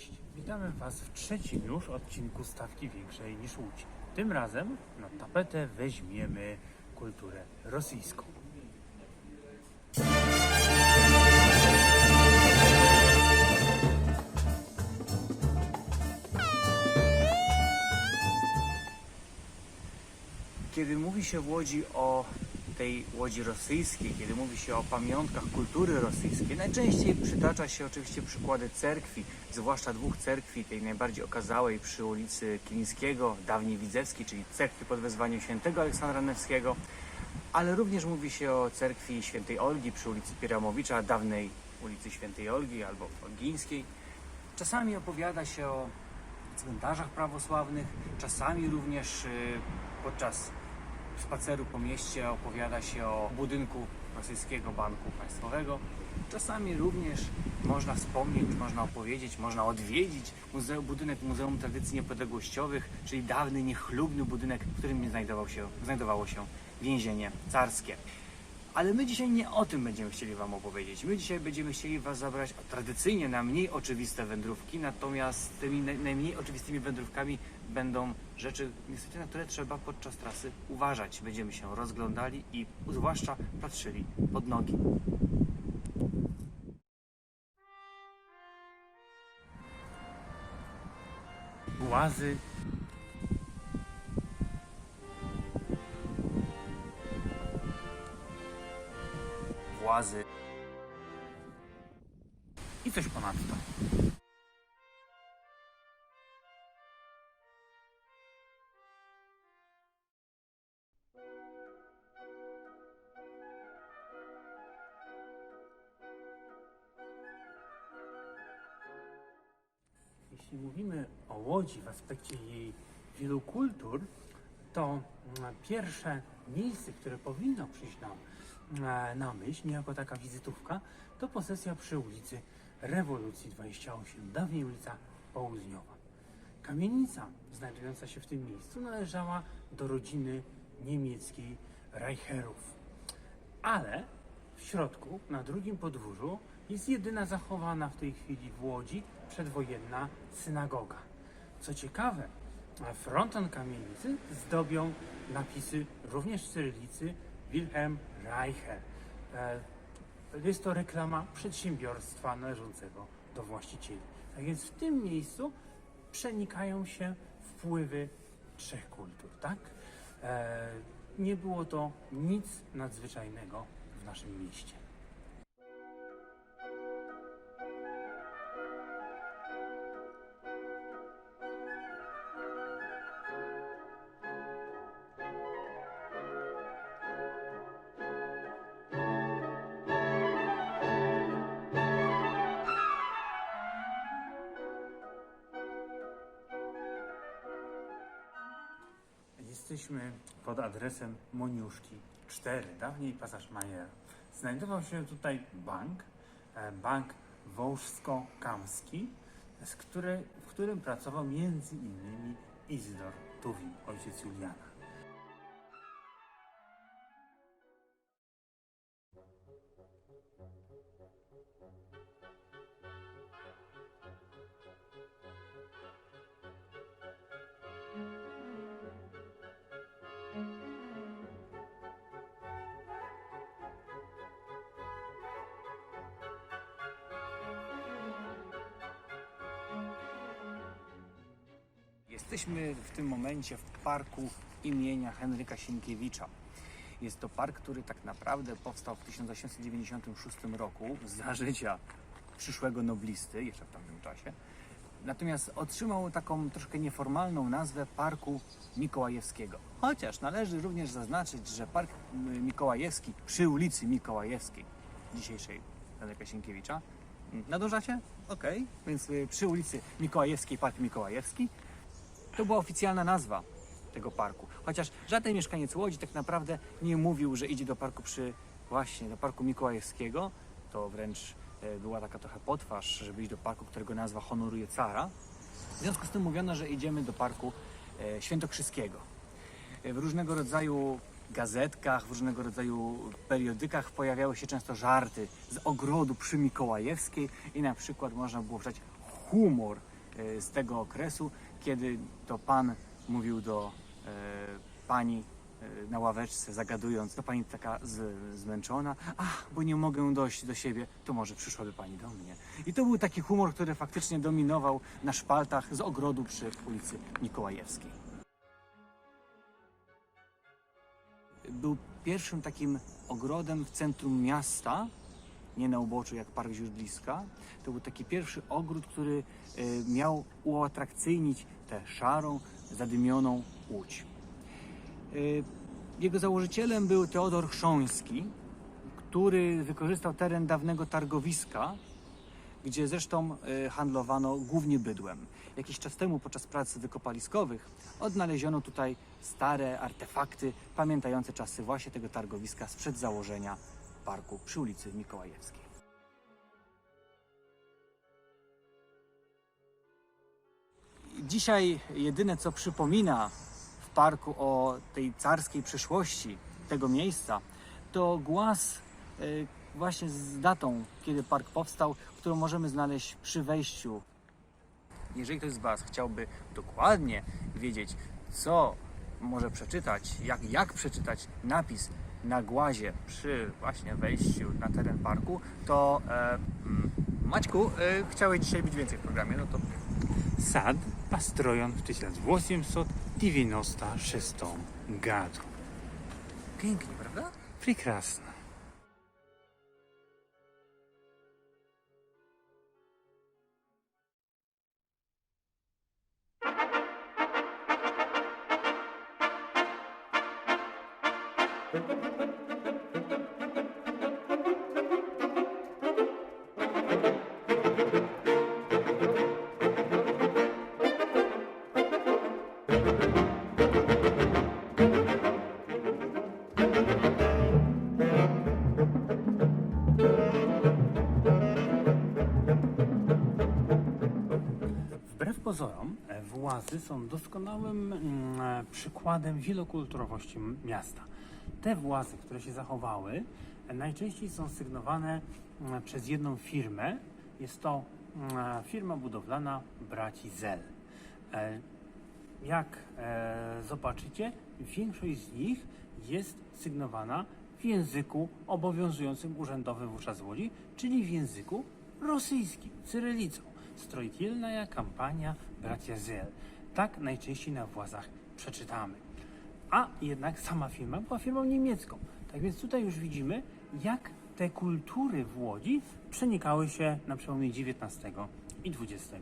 Cześć, witamy Was w trzecim już odcinku Stawki Większej niż Łódź. Tym razem na tapetę weźmiemy kulturę rosyjską. Kiedy mówi się w Łodzi o tej Łodzi rosyjskiej, kiedy mówi się o pamiątkach kultury rosyjskiej, najczęściej przytacza się oczywiście przykłady cerkwi, zwłaszcza dwóch cerkwi, tej najbardziej okazałej przy ulicy Kilińskiego, dawniej Widzewskiej, czyli cerkwi pod wezwaniem świętego Aleksandra Nevskiego, ale również mówi się o cerkwi świętej Olgi przy ulicy Piramowicza, dawnej ulicy świętej Olgi albo Olgińskiej. Czasami opowiada się o cmentarzach prawosławnych, czasami również y, podczas spaceru po mieście opowiada się o budynku Rosyjskiego Banku Państwowego. Czasami również można wspomnieć, można opowiedzieć, można odwiedzić muzeum, budynek Muzeum Tradycji Niepodległościowych, czyli dawny, niechlubny budynek, w którym znajdował się, znajdowało się więzienie carskie. Ale my dzisiaj nie o tym będziemy chcieli Wam opowiedzieć. My dzisiaj będziemy chcieli Was zabrać tradycyjnie na mniej oczywiste wędrówki, natomiast tymi naj- najmniej oczywistymi wędrówkami będą rzeczy, niestety, na które trzeba podczas trasy uważać. Będziemy się rozglądali i zwłaszcza patrzyli pod nogi. Głazy włazy i coś ponadto. Jeśli mówimy o Łodzi w aspekcie jej wielu kultur, to mm, pierwsze miejsce, które powinno przyjść nam e, na myśl, niejako taka wizytówka, to posesja przy ulicy Rewolucji 28, dawniej ulica Południowa. Kamienica znajdująca się w tym miejscu należała do rodziny niemieckiej Reicherów. Ale w środku, na drugim podwórzu, jest jedyna zachowana w tej chwili w Łodzi przedwojenna synagoga. Co ciekawe, fronton kamienicy zdobią napisy również cyrylicy Wilhelm Reicher. E, Jest to reklama przedsiębiorstwa należącego do właścicieli. Tak więc w tym miejscu przenikają się wpływy trzech kultur, tak? E, Nie było to nic nadzwyczajnego w naszym mieście. Jesteśmy pod adresem Moniuszki 4, dawniej pasaż Majera. Znajdował się tutaj bank, e, bank Wołżsko-Kamski, który, w którym pracował między innymi Izydor Tuwim, ojciec Juliana. Jesteśmy w tym momencie w parku imienia Henryka Sienkiewicza. Jest to park, który tak naprawdę powstał w 1896 roku za życia przyszłego noblisty, jeszcze w tamtym czasie. Natomiast otrzymał taką troszkę nieformalną nazwę Parku Mikołajewskiego. Chociaż należy również zaznaczyć, że Park Mikołajewski przy ulicy Mikołajewskiej, dzisiejszej Henryka Sienkiewicza, mm, nadążacie? Okej, więc y, przy ulicy Mikołajewskiej Park Mikołajewski to była oficjalna nazwa tego parku. Chociaż żaden mieszkaniec Łodzi tak naprawdę nie mówił, że idzie do parku przy właśnie do parku Mikołajewskiego. To wręcz e, była taka trochę potwarz, żeby iść do parku, którego nazwa honoruje cara. W związku z tym mówiono, że idziemy do parku e, Świętokrzyskiego. E, W różnego rodzaju gazetkach, w różnego rodzaju periodykach pojawiały się często żarty z ogrodu przy Mikołajewskiej i na przykład można było wrzucać humor z tego okresu, kiedy to pan mówił do e, pani e, na ławeczce, zagadując, to pani taka z, zmęczona, ach, bo nie mogę dojść do siebie, to może przyszłaby pani do mnie. I to był taki humor, który faktycznie dominował na szpaltach z ogrodu przy ulicy Mikołajewskiej. Był pierwszym takim ogrodem w centrum miasta, nie na uboczu jak Park Źródliska. To był taki pierwszy ogród, który e, miał uatrakcyjnić tę szarą, zadymioną łódź. E, Jego założycielem był Teodor Chrząński, który wykorzystał teren dawnego targowiska, gdzie zresztą e, handlowano głównie bydłem. Jakiś czas temu podczas prac wykopaliskowych odnaleziono tutaj stare artefakty pamiętające czasy właśnie tego targowiska sprzed założenia parku przy ulicy Mikołajewskiej. Dzisiaj jedyne co przypomina w parku o tej carskiej przeszłości tego miejsca to głaz e, właśnie z datą, kiedy park powstał, którą możemy znaleźć przy wejściu. Jeżeli ktoś z Was chciałby dokładnie wiedzieć, co może przeczytać, jak, jak przeczytać napis na głazie przy właśnie wejściu na teren parku, to e, mm, Maćku, e, chciałeś dzisiaj być więcej w programie, no to Сад построен в 1896 году. pięknie, prawda? Прекрасно. Włazy są doskonałym mm, e, przykładem wielokulturowości miasta. Te włazy, które się zachowały, e, najczęściej są sygnowane mm, przez jedną firmę. Jest to mm, firma budowlana braci Zel. E, Jak e, zobaczycie, większość z nich jest sygnowana w języku obowiązującym urzędowym wówczas w Łodzi, czyli w języku rosyjskim, cyrylicą. Strojtilna kampania bracia Zel. Tak najczęściej na włazach przeczytamy. A jednak sama firma była firmą niemiecką. Tak więc tutaj już widzimy, jak te kultury w Łodzi przenikały się na przełomie XIX i XX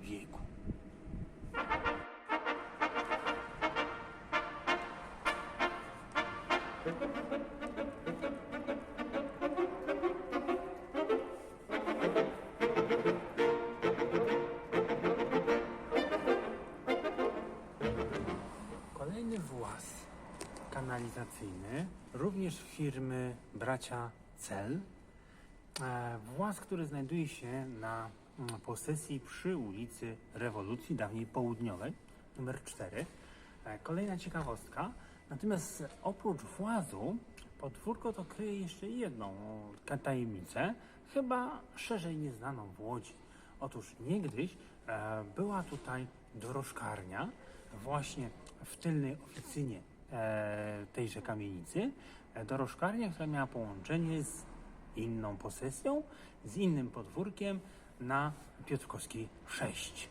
wieku. Również firmy bracia Cel. E, Włas, który znajduje się na mm, posesji przy ulicy Rewolucji, dawniej Południowej, numer 4. E, Kolejna ciekawostka. Natomiast oprócz włazu, podwórko to kryje jeszcze jedną tajemnicę, chyba szerzej nieznaną w Łodzi. Otóż niegdyś e, była tutaj dorożkarnia, właśnie w tylnej oficynie tejże kamienicy, e, dorożkarnia, która miała połączenie z inną posesją, z innym podwórkiem na Piotrkowskiej 6.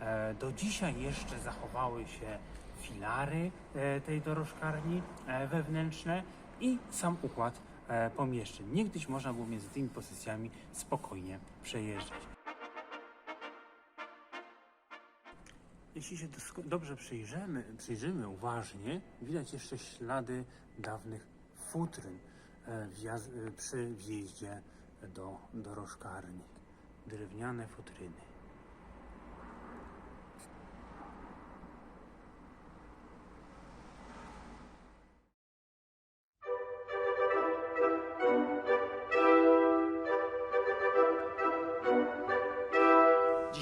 E, Do dzisiaj jeszcze zachowały się filary e, tej dorożkarni e, wewnętrzne i sam układ e, pomieszczeń. Niegdyś można było między tymi posesjami spokojnie przejeżdżać. Jeśli się dobrze przyjrzymy, przyjrzymy uważnie, widać jeszcze ślady dawnych futryn e, e, przy wjeździe do dorożkarni. Drewniane futryny.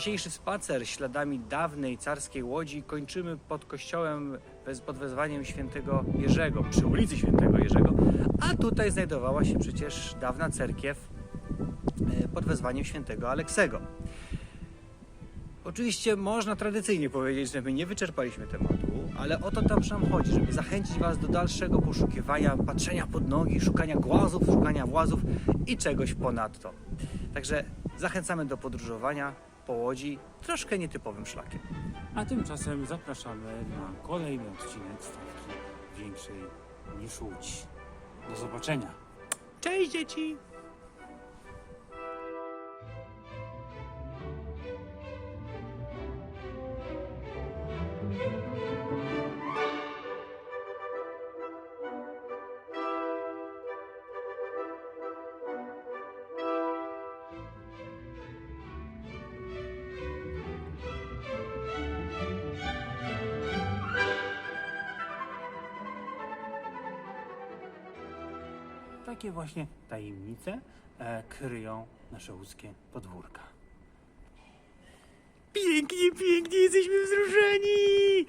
Dzisiejszy spacer śladami dawnej carskiej łodzi kończymy pod kościołem pod wezwaniem świętego Jerzego, przy ulicy świętego Jerzego, a tutaj znajdowała się przecież dawna cerkiew e, pod wezwaniem świętego Aleksego. Oczywiście można tradycyjnie powiedzieć, że my nie wyczerpaliśmy tematu, ale o to też nam chodzi, żeby zachęcić Was do dalszego poszukiwania, patrzenia pod nogi, szukania głazów, szukania włazów i czegoś ponadto. Także zachęcamy do podróżowania po łodzi troszkę nietypowym szlakiem. A tymczasem zapraszamy na kolejny odcinek stawki większej niż Łódź. Do zobaczenia. Cześć dzieci! Takie właśnie tajemnice e, kryją nasze łódzkie podwórka. Pięknie, pięknie, jesteśmy wzruszeni!